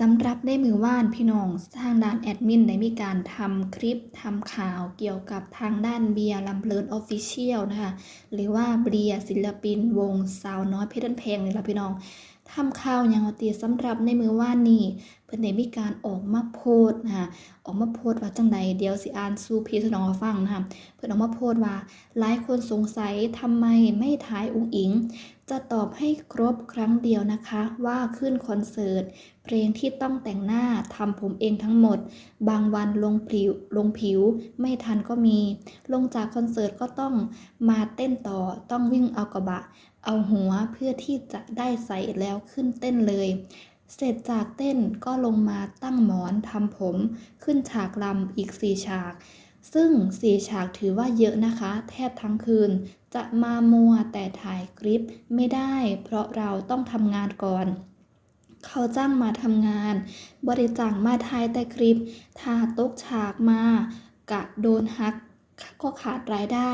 สำหรับในมือว่านพี่น้องทางด้านแอดมินได้มีการทำคลิปทำข่าวเกี่ยวกับทางด้านเบียร์ลำเพลินออฟฟิเชียลนะคะ หรือว่าเบียร์ศิลปินวงสาวน้อยเพชรบ้านแพงนี่ละพี่น้องทำข่าวอย่างเอตีสำหรับในมือว่านนี่ เพิ่นได้มีการออกมาโพสต์นะคะออกมาโพสต์ว่าจังใดเดี๋ยวสิอ่านสู่พี่สนองฟังนะคะเพิ่นออกมาโพสต์ว่าหลายคนสงสัยทำไมไม่ถ่ายอุ้งอิง จะตอบให้ครบครั้งเดียวนะคะ ว่าขึ้นคอนเสิร์ตเพลงที่ต้องแต่งหน้าทำผมเองทั้งหมด บางวันลงผิวลงผิวไม่ทันก็มี ลงจากคอนเสิร์ตก็ต้องมาเต้นต่อต้องวิ่งเอากระบะ เอาหัวเพื่อที่จะได้ใส่แล้วขึ้นเต้นเลย เสร็จจากเต้นก็ลงมาตั้งหมอนทำผม ขึ้นฉากลำอีกสี่ฉาก ซึ่งสี่ฉากถือว่าเยอะนะคะ แทบทั้งคืน จะมามัวแต่ถ่ายคลิปไม่ได้ เพราะเราต้องทำงานก่อน เขาจ้างมาทำงาน บริจางมาถ่ายแต่คลิป ถ้าตกฉากมากะโดนฮักก็ขาดรายได้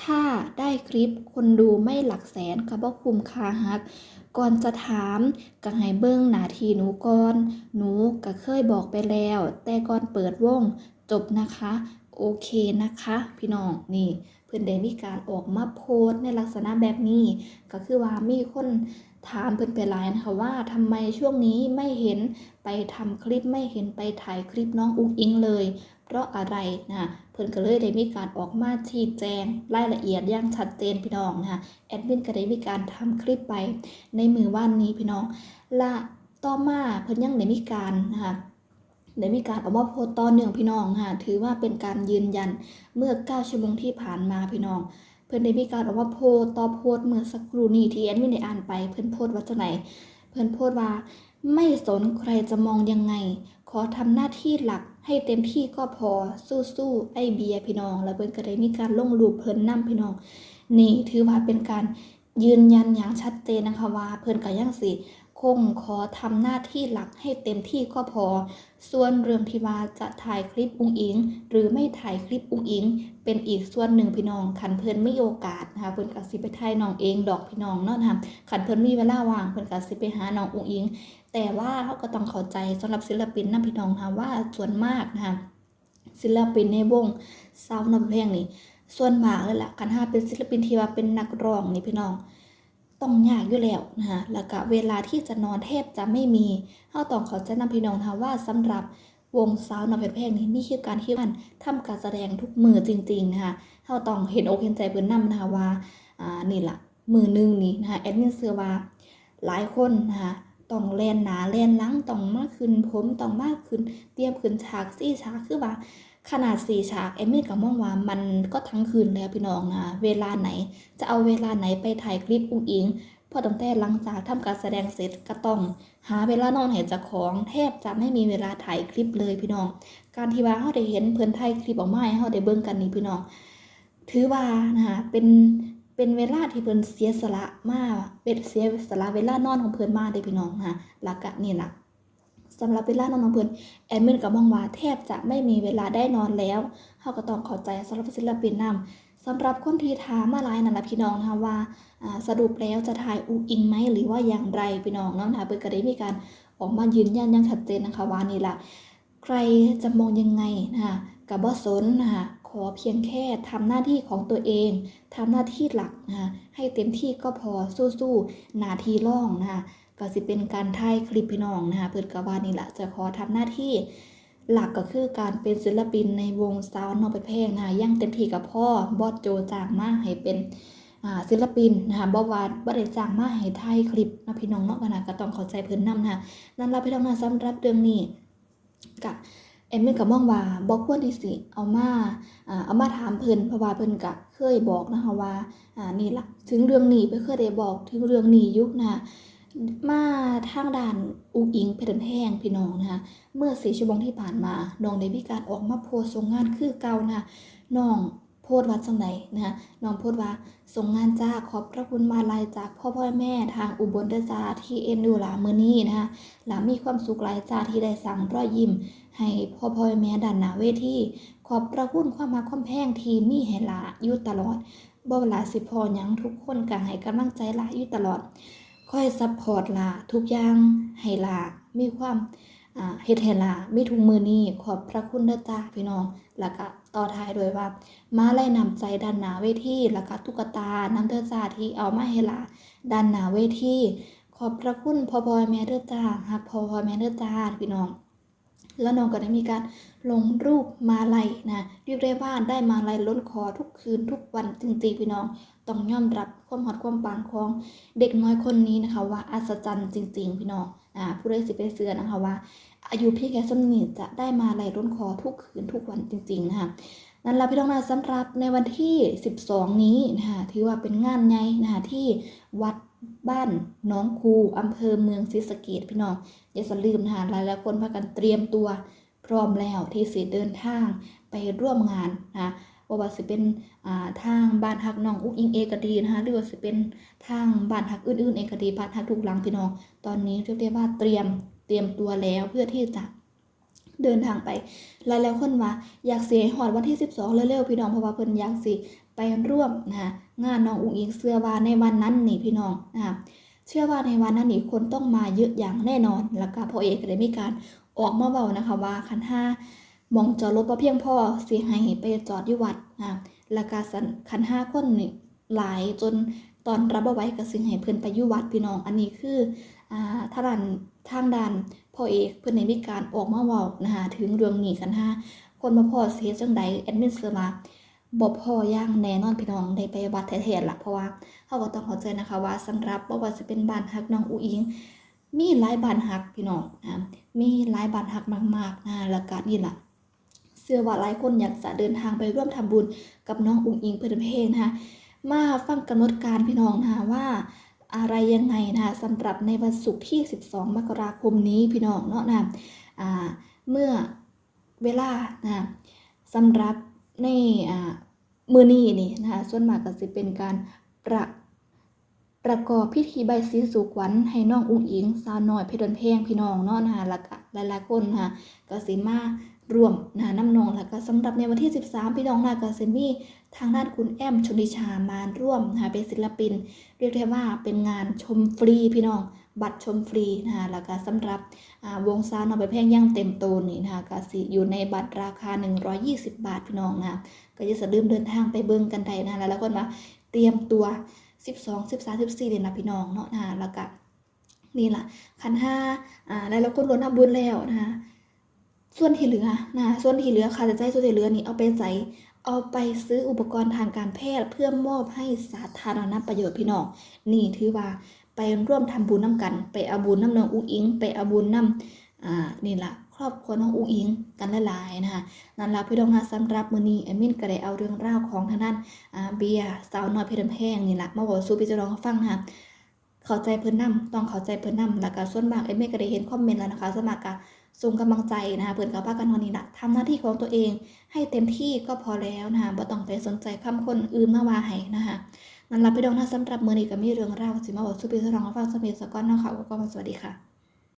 ถ้าได้คลิปคนดูไม่หลักแสนก็บ่คุ้มค่าฮัก ก่อนจะถามก็ให้เบิ่งหนาทีหนูก่อน หนูก็เคยบอกไปแล้ว แต่ก่อนเปิดวงจบนะคะ โอเคนะคะ พี่น้องนี่ เพื่อนได้มีการออกมาโพสในลักษณะแบบนี้ ก็คือว่ามีคนถามเพื่อนไปหลายนะคะว่าทำไมช่วงนี้ไม่เห็นไปทำคลิปไม่เห็นไปถ่ายคลิปน้องอุ้งอิงเลย เพราะอะไรนะ เพื่อนก็เลยได้มีการออกมาชี้แจงรายละเอียดอย่างชัดเจนพี่น้องนะคะแอดมินก็ได้มีการทำคลิปไปในมือว่านนี้พี่น้องและต่อมาเพิ่นยังได้มีการนะคะได้มีการออกมาโพสต์ต่อเนื่องพี่น้องค่ะถือว่าเป็นการยืนยันเมื่อ 9 ชั่วโมงที่ผ่านมาพี่น้อง เพื่อนได้มีการออกมาโพสต์ต่อโพสต์เมื่อสักครู่นี้ที่แอดมินได้อ่านไป เพื่อนโพสต์ว่าจะไหนเพื่อนโพสต์ว่า ไม่สนใครจะมองยังไง ขอทำหน้าที่หลัก ให้เต็มที่ก็พอสู้ๆไอเบียพี่น้อง แล้วเพิ่นก็ได้มีการลงรูปเพิ่นนํพี่น้อง นี่ถือว่าเป็นการยืนยันอย่างชัดเจนนะคะว่าเพิ่นก็ยังสิ คงขอทำหน้าที่หลักให้เต็มที่ก็พอ ส่วนเรื่องที่ว่าจะถ่ายคลิปอุ้งอิง หรือไม่ถ่ายคลิปอุ้งอิง เป็นอีกส่วนหนึ่งพี่น้องขันเพิ่นไม่โอกาสนะคะเพิ่นก็สิไปถ่ายน้องเองดอกพี่น้องเนาะนะคะขันเพิ่นมีเวลาว่างเพิ่นก็สิไปหาน้องอุ้งอิง แต่ว่าเขาก็ต้องเข้าใจสำหรับศิลปินนะพี่น้องค่ะว่าส่วนมากนะคะศิลปินในวงสาวนำเพลงนี่ส่วนมากเลยล่ะคันห้าเป็นศิลปินที่ว่าเป็นนักร้องนี่พี่น้อง ต้องยากอยู่แล้วนะคะแล้วก็เวลาที่จะนอนแทบจะไม่มีเฮาต้องเขาใจนำพี่น้องค่ะว่าสำหรับวงสาวนำเพลงนี่มีคิวการที่มันทำการแสดงทุกมือจริงๆนะคะเฮาต้องเห็นอกเห็นใจเพิ่นนำนะคะว่าอ่านี่ล่ะมือหนึงนี่นะคะแอดมินเชื่อว่าหลายคนนะคะต้องแล่นหนาแล่นลังต้องมากขึ้นผมต้องมากขึ้นเตรียมขึ้นฉากซี่ฉากคือว่า ขนาดสี่ฉากเอมมี่กับม่องว่ามันก็ทั้งคืนแล้วพี่น้องนะเวลาไหน จะเอาเวลาไหนไปถ่ายคลิปอุ้งอิงพอตั้งแต่หลังจากทำการแสดงเสร็จก็ต้อง หาเวลานอนให้เจ้าของแทบจะไม่มีเวลาถ่ายคลิปเลยพี่น้อง การที่ว่าเฮาได้เห็นเพิ่อนถ่ายคลิปออกมาให้เฮาได้เบิ่งกันนี่พี่น้อง ถือว่านะคะเป็นเป็นเวลาที่เพิ่นเสียสละมากเป็นเสียสละเวลานอนของเพิ่นมากเด้พี่น้องนะคะหลักกะนี่ล่ะ สำหรับเวลานอนของเพิ่นแอดมินก็มองว่าแทบจะไม่มีเวลาได้นอนแล้วเขาก็ต้องข้าใจสำหรับศิลปินนำสำหรับคนที่ถามมาหลายนั่นแหละพี่น้องนะคะว่าสรุปแล้วจะถ่ายอุกอิงไหมหรือว่าอย่างไรพี่น้องเนาะนะคะเปิดก็ได้มีการออกมายืนยันอย่างชัดเจนนะคะว่านี่แหละใครจะมองยังไงนะคะกับบ่สนนะคะขอเพียงแค่ทำหน้าที่ของตัวเองทำหน้าที่หลักนะคะให้เต็มที่ก็พอสู้ๆนาที่ร่องนะคะ ก็สิเป็นการถ่ายคลิปพี่น้องนะคะเปิดกว่านี่แหละจะขอทำหน้าที่หลักก็คือการเป็นศิลปินในวงสาวนองไปแพงนะคะย่างเต็มที่กับพ่อบอสโจจางมาให้เป็นศิลปินนะคะบ่ว่าบ่ได้จ้างมาให้ถ่ายคลิปนะพี่น้องเนาะก็นะก็ต้องเข้าใจเพิ่นนำนะคะนั่นล่ะพี่น้องนะสำหรับเรื่องนี้ก็เอ็มมี่ก็มองว่าบ่ควรที่สิเอามาอ่าเอามาถามเพิ่นเพราะว่าเพิ่นก็เคยบอกนะคะว่านี่ละถึงเรื่องนี้เพิ่นเคยได้บอกถึงเรื่องนี้ยู่นะ มาทางด่านอุกอิงเพชรแห้งพี่น้องนะคะเมื่อสี่ชั่วโมงที่ผ่านมาน้องได้มีการออกมาโพสส่งงานคือเก่านะน้องโพสว่าจังไหนนะคะน้องโพสว่าส่งงานจ้าขอบพระคุณมาลัยจากพ่อพ่อแม่ทางอุบลเดจาที่เอ็นดูหลามือนี้นะคะหลามีความสุขหลายจ้าที่ได้สั่งรอยยิ้ม ให้พ่อพ่อแม่ด่านหน้าเวทีขอบพระคุณความมาความแพงที่มีให้หลาอยู่ตลอดบ่ว่าหลาสิพอยังทุกคนก็ให้กำลังใจหลาอยู่ตลอด คอยซัพพอร์ตล่ะทุกอย่างให้ล่ะมีความเฮ็ดให้ล่ะมีทุกมือนี้ขอบพระคุณเด้อจ้าพี่น้อง แล้วก็ต่อท้ายด้วยว่า มาไล่นำใจด้านหน้าเวทีแล้วก็ตุ๊กตาน้ำเด้อจ้าที่เอามาให้ล่ะด้านหน้าเวทีขอบพระคุณพ่อพ่อแม่เด้อจ้าฮักพ่อพ่อแม่เด้อจ้าพี่น้อง แล้วน้องก็ได้มีการลงรูปมาลัยนะเรียกได้ว่าได้มาลัยล้นคอทุกคืนทุกวันจริงๆพี่น้องต้องยอมรับความฮอดความปานของเด็กน้อยคนนี้นะคะ ว่าอัศจรรย์จริง ๆ พี่น้องอ่าผู้ใดสิไปเสือนะคะว่า อายุเพียงแค่สำนีจะได้มาลัยล้นคอทุกคืนทุกวันจริงๆนะคะนั่นละพี่น้องนะสำหรับในวันที่ 12 นี้นะคะถือว่าเป็นงานใหญ่นะคะที่วัด บ้านน้องคูอำเภอเมืองศรีสะเกษพี่น้องอย่าสลืมนะคะหลายๆคนพากันเตรียมตัวพร้อมแล้วที่สิเดินทางไปร่วมงานนะว่าว่าสิเป็นอ่าทางบ้านฮักน้องอุ้งอิงเอกดีนะคะหรือว่าสิเป็นทางบ้านฮักอื่นๆเอกดีบ้านฮักทุกหลังพี่น้อง ตอนนี้เรียกได้ว่าเตรียมเตรียมตัวแล้วเพื่อที่จะ เดินทางไปหลายๆคนว่าอยากสิให้ฮอดวันที่ 12 เร็วๆพี่น้องเพราะว่าเพิ่นอยากสิไปร่วมนะคะงานน้องอุ๋งอิงเสื้อว่าในวันนั้นนี่พี่น้องนะคะเชื่อว่าในวันนั้นนี่คนต้องมาเยอะอย่างแน่นอน แล้วก็พ่อเอกได้มีการออกมาเว้านะคะว่าคันห้ามองจอดรถบ่เพียงพอเสิให้ไปจอดอยู่วัดนะแล้วก็คันห้าคนนี่หลายจน ตอนรับบ่ไว้ก็สิให้เพิ่อนไปยู่วัดพี่น้อง อันนี้คืออ่าทางด้านทางด้านพ่อเอกเพิ่อนได้มีการออกมาเว้านะคะถึงเรื่องนี้คันห้าคนมาพอเสียจังใดแอดมินเซอร์มาบ่พอย่างแน่นอนพี่น้องได้ไปวัดแท้ๆละเพราะว่าเขาก็ต้องเข้าใจนะคะว่าสำหรับบ่ว่าจะเป็นบ้านฮักน้องอุอิง มีหลายบ้านฮักพี่น้องนะมีหลายบ้านฮักมากๆนะแล้วก็นี่แหละเชื่อว่าหลายคนอยากจะเดินทางไปร่วมทำบุญกับน้องอุงอิงเพื่อนเพลงนะคะ มาฟังกำหนดการพี่น้องนะคะว่าอะไรยังไงนะคะสำหรับในวันศุกร์ที่ 12 มกราคมนี้พี่น้องเนาะนะเมื่อเวลานะสำหรับในมือนี้นี่นะคะส่วนมากก็สิเป็นการประประกอบพิธีใบายสีสู่ขวัญให้น้องอุ้งอิงสาวน้อยเพชรดนเพลงพี่น้องเนาะนะคะแล้วก็หลายๆคนนะคะก็สิมา รวมนะน้ำนองแล้วก็สำหรับในวันที่ 13 พี่น้องนะคะก็สิมีทางด้านคุณแอมชนิชามาร่วมนะคะเป็นศิลปิน เรียกได้ว่าเป็นงานชมฟรีพี่น้องบัตรชมฟรีนะคะแล้วก็สำหรับวงซาวน้อยเพชรเพลงย่างเต็มโตนนี่นะคะก็สิอยู่ในบัตรราคา 120 บาทพี่น้องนะก็อย่าสะลืมเดินทางไปเบิ่งกันได้นะแล้วก็มาเตรียมตัวสิบสองสิบสามสิบสี่เนี่ยนะพี่น้องเนาะนะแล้วก็นี่แหละขันห้าอ่าแล้วเราก็ล้นทำบุญแล้วนะคะ ส่วนที่เหลือนะคะส่วนที่เหลือค่าใช้จ่ายส่วนที่เหลือนี่เอาไปใส่เอาไปซื้ออุปกรณ์ทางการแพทย์เพื่อมอบให้สาธารณประโยชน์พี่น้องนี่ถือว่าไปร่วมทำบุญน้ำกัน ไปอาบุญน้ำน้องอุ้งอิง ไปอาบุญน้ำอ่านี่ล่ะครอบครัวน้องอุ้งอิงกันหลายๆนะคะนั่นละพี่น้องนะสำหรับมือนี้แอมินก็ได้เอาเรื่องราวของทางด้านอ่าเบียสาวน้อยเพชรแพงนี่ละมาบอกสู่พี่จะลองฟังนะคะ เข้าใจเพิ่นนำต้องเข้าใจเพิ่นนำแล้วก็ส่วนมากเอเมก็ได้เห็นคอมเมนต์แล้วนะคะส่วนมากก็ส่งกำลังใจนะคะเพื่อนก็พากันวันนี้ละทำหน้าที่ของตัวเองให้เต็มที่ก็พอแล้วนะคะบ่ต้องไปสนใจคำคนอื่นมาว่าให้นะคะนั่นล่ะพี่น้องนะสำหรับมือนี้ก็มีเรื่องราวสิมาบอกสู่พี่เจะลองฟังสมิสก้อนนะค่ะก็สวัสดีค่ะ